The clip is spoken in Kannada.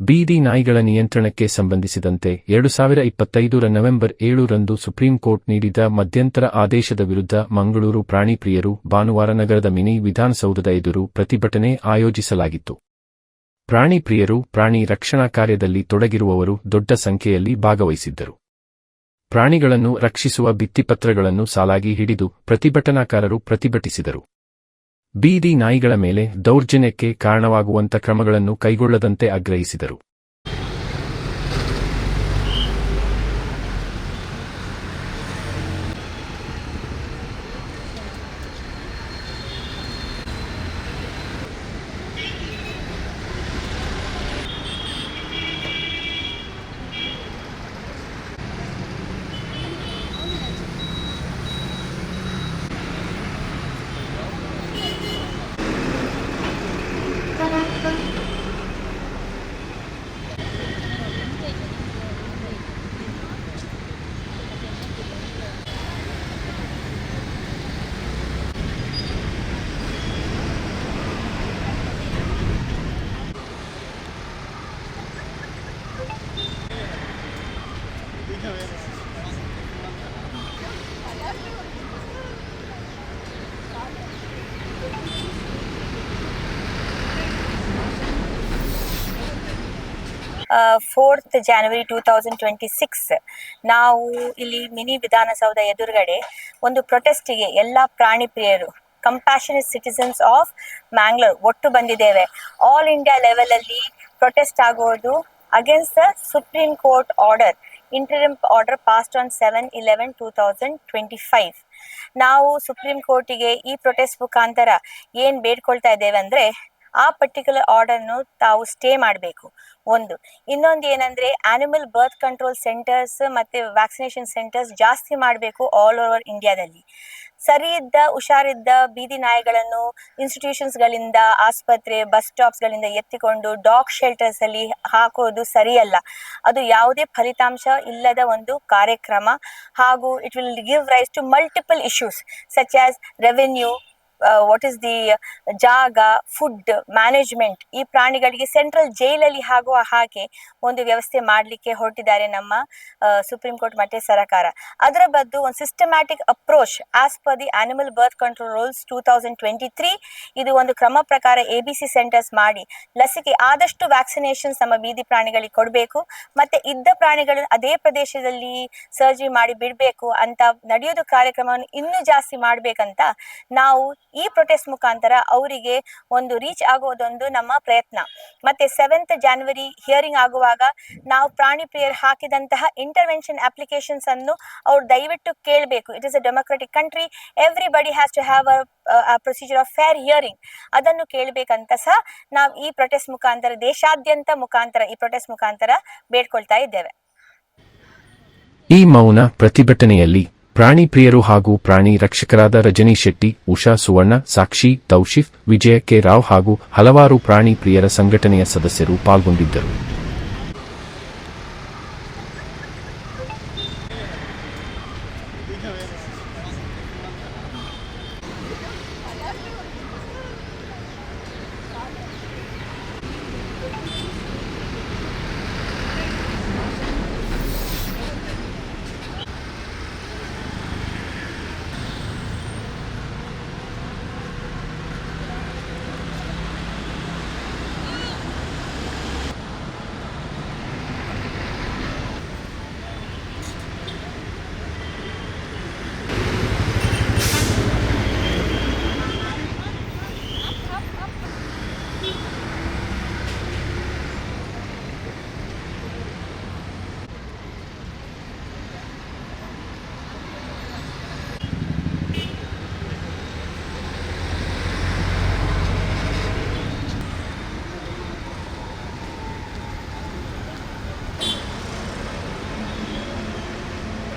ಬೀದಿ ನಾಯಿಗಳ ನಿಯಂತ್ರಣಕ್ಕೆ ಸಂಬಂಧಿಸಿದಂತೆ ಎರಡು ಸಾವಿರ ಇಪ್ಪತ್ತೈದರ ನವೆಂಬರ್ ಏಳರಂದು ಸುಪ್ರೀಂ ಕೋರ್ಟ್ ನೀಡಿದ ಮಧ್ಯಂತರ ಆದೇಶದ ವಿರುದ್ಧ ಮಂಗಳೂರು ಪ್ರಾಣಿ ಪ್ರಿಯರು ಭಾನುವಾರ ನಗರದ ಮಿನಿ ವಿಧಾನಸೌಧದ ಎದುರು ಪ್ರತಿಭಟನೆ ಆಯೋಜಿಸಲಾಗಿತ್ತು. ಪ್ರಾಣಿ ಪ್ರಿಯರು ಪ್ರಾಣಿ ರಕ್ಷಣಾ ಕಾರ್ಯದಲ್ಲಿ ತೊಡಗಿರುವವರು ದೊಡ್ಡ ಸಂಖ್ಯೆಯಲ್ಲಿ ಭಾಗವಹಿಸಿದ್ದರು. ಪ್ರಾಣಿಗಳನ್ನು ರಕ್ಷಿಸುವ ಭಿತ್ತಿಪತ್ರಗಳನ್ನು ಸಾಲಾಗಿ ಹಿಡಿದು ಪ್ರತಿಭಟನಾಕಾರರು ಪ್ರತಿಭಟಿಸಿದರು. ಬೀದಿ ನಾಯಿಗಳ ಮೇಲೆ ದೌರ್ಜನ್ಯಕ್ಕೆ ಕಾರಣವಾಗುವಂತ ಕ್ರಮಗಳನ್ನು ಕೈಗೊಳ್ಳದಂತೆ ಆಗ್ರಹಿಸಿದರು. Fourth January two thousand twenty six ನಾವು ಇಲ್ಲಿ ಮಿನಿ ವಿಧಾನಸೌಧ ಎದುರುಗಡೆ ಒಂದು ಪ್ರೊಟೆಸ್ಟಿಗೆ ಎಲ್ಲ ಪ್ರಾಣಿ ಪ್ರಿಯರು ಕಂಪ್ಯಾಷನೇಟ್ ಸಿಟಿಸನ್ಸ್ ಆಫ್ ಮ್ಯಾಂಗ್ಳೂರ್ ಒಟ್ಟು ಬಂದಿದ್ದೇವೆ. ಆಲ್ ಇಂಡಿಯಾ ಲೆವೆಲಲ್ಲಿ ಪ್ರೊಟೆಸ್ಟ್ ಆಗೋದು against the supreme court order interim order passed on seven eleven two thousand twenty five ನಾವು ಸುಪ್ರೀಂ ಕೋರ್ಟಿಗೆ ಈ ಪ್ರೊಟೆಸ್ಟ್ ಮುಖಾಂತರ ಏನು ಬೇಡ್ಕೊಳ್ತಾ ಇದ್ದೇವೆ ಅಂದರೆ, ಆ ಪರ್ಟಿಕ್ಯುಲರ್ ಆರ್ಡರ್ನು ತಾವು ಸ್ಟೇ ಮಾಡಬೇಕು. ಒಂದು. ಇನ್ನೊಂದು ಏನಂದ್ರೆ ಆನಿಮಲ್ ಬರ್ತ್ ಕಂಟ್ರೋಲ್ ಸೆಂಟರ್ಸ್ ಮತ್ತೆ ವ್ಯಾಕ್ಸಿನೇಷನ್ ಸೆಂಟರ್ಸ್ ಜಾಸ್ತಿ ಮಾಡಬೇಕು ಆಲ್ ಓವರ್ ಇಂಡಿಯಾದಲ್ಲಿ ಸರಿ ಇದ್ದ ಹುಷಾರಿದ್ದ ಬೀದಿ ನಾಯಿಗಳನ್ನು ಇನ್ಸ್ಟಿಟ್ಯೂಷನ್ಸ್ಗಳಿಂದ ಆಸ್ಪತ್ರೆ ಬಸ್ ಸ್ಟಾಪ್ಸ್ಗಳಿಂದ ಎತ್ತಿಕೊಂಡು ಡಾಗ್ ಶೆಲ್ಟರ್ಸ್ ಅಲ್ಲಿ ಹಾಕೋದು ಸರಿಯಲ್ಲ. ಅದು ಯಾವುದೇ ಫಲಿತಾಂಶ ಇಲ್ಲದ ಒಂದು ಕಾರ್ಯಕ್ರಮ ಹಾಗೂ it will give rise to multiple issues such as revenue what is the ಜಾಗ ಫುಡ್ ಮ್ಯಾನೇಜ್ಮೆಂಟ್ ಈ ಪ್ರಾಣಿಗಳಿಗೆ ಸೆಂಟ್ರಲ್ ಜೈಲಲ್ಲಿ ಆಗುವ ಹಾಗೆ ಒಂದು ವ್ಯವಸ್ಥೆ ಮಾಡಲಿಕ್ಕೆ ಹೊರಟಿದ್ದಾರೆ ನಮ್ಮ ಸುಪ್ರೀಂ ಕೋರ್ಟ್ ಮತ್ತೆ ಸರಕಾರ. ಅದರ ಬದ್ದು ಒಂದು systematic approach as per the animal birth control rules two thousand twenty three ಇದು ಒಂದು ಕ್ರಮ ಪ್ರಕಾರ ಎ ಬಿ ಸಿ ಸೆಂಟರ್ಸ್ ಮಾಡಿ ಲಸಿಕೆ ಆದಷ್ಟು ವ್ಯಾಕ್ಸಿನೇಷನ್ಸ್ ನಮ್ಮ ಬೀದಿ ಪ್ರಾಣಿಗಳಿಗೆ ಕೊಡಬೇಕು ಮತ್ತೆ ಇದ್ದ ಪ್ರಾಣಿಗಳನ್ನು ಅದೇ ಪ್ರದೇಶದಲ್ಲಿ ಸರ್ಜರಿ ಮಾಡಿ ಬಿಡಬೇಕು ಅಂತ ನಡೆಯೋದು ಕಾರ್ಯಕ್ರಮವನ್ನು ಇನ್ನೂ ಜಾಸ್ತಿ ಮಾಡಬೇಕಂತ ನಾವು ಈ ಪ್ರೊಟೆಸ್ಟ್ ಮುಖಾಂತರ ಅವರಿಗೆ ಒಂದು ರೀಚ್ ಆಗೋದೊಂದು ನಮ್ಮ ಪ್ರಯತ್ನ. ಮತ್ತೆ ಸೆವೆಂತ್ ಜಾನ್ವರಿ ಹಿಯರಿಂಗ್ ಆಗುವಾಗ ನಾವು ಪ್ರಾಣಿ ಪ್ರಿಯರ್ ಹಾಕಿದಂತಹ ಇಂಟರ್ವೆನ್ಷನ್ ಅಪ್ಲಿಕೇಶನ್ಸ್ ಅನ್ನು ಅವ್ರು ದಯವಿಟ್ಟು ಕೇಳಬೇಕು. It is a democratic country everybody has to have a procedure of fair hearing ಅದನ್ನು ಕೇಳಬೇಕಂತ ಸಹ ನಾವು ಈ ಪ್ರೊಟೆಸ್ಟ್ ಮುಖಾಂತರ, ದೇಶಾದ್ಯಂತ ಮುಖಾಂತರ ಈ ಪ್ರೊಟೆಸ್ಟ್ ಮುಖಾಂತರ ಬೇಡ್ಕೊಳ್ತಾ ಇದ್ದೇವೆ. ಈ ಮೌನ ಪ್ರತಿಭಟನೆಯಲ್ಲಿ ಪ್ರಾಣಿ ಪ್ರಿಯರು ಹಾಗೂ ಪ್ರಾಣಿ ರಕ್ಷಕರಾದ ರಜನಿ ಶೆಟ್ಟಿ, ಉಷಾ ಸುವರ್ಣ, ಸಾಕ್ಷಿ, ತೌಶಿಫ್, ವಿಜಯ ಕೆ ರಾವ್ ಹಾಗೂ ಹಲವಾರು ಪ್ರಾಣಿ ಪ್ರಿಯರ ಸಂಘಟನೆಯ ಸದಸ್ಯರು ಪಾಲ್ಗೊಂಡಿದ್ದರು.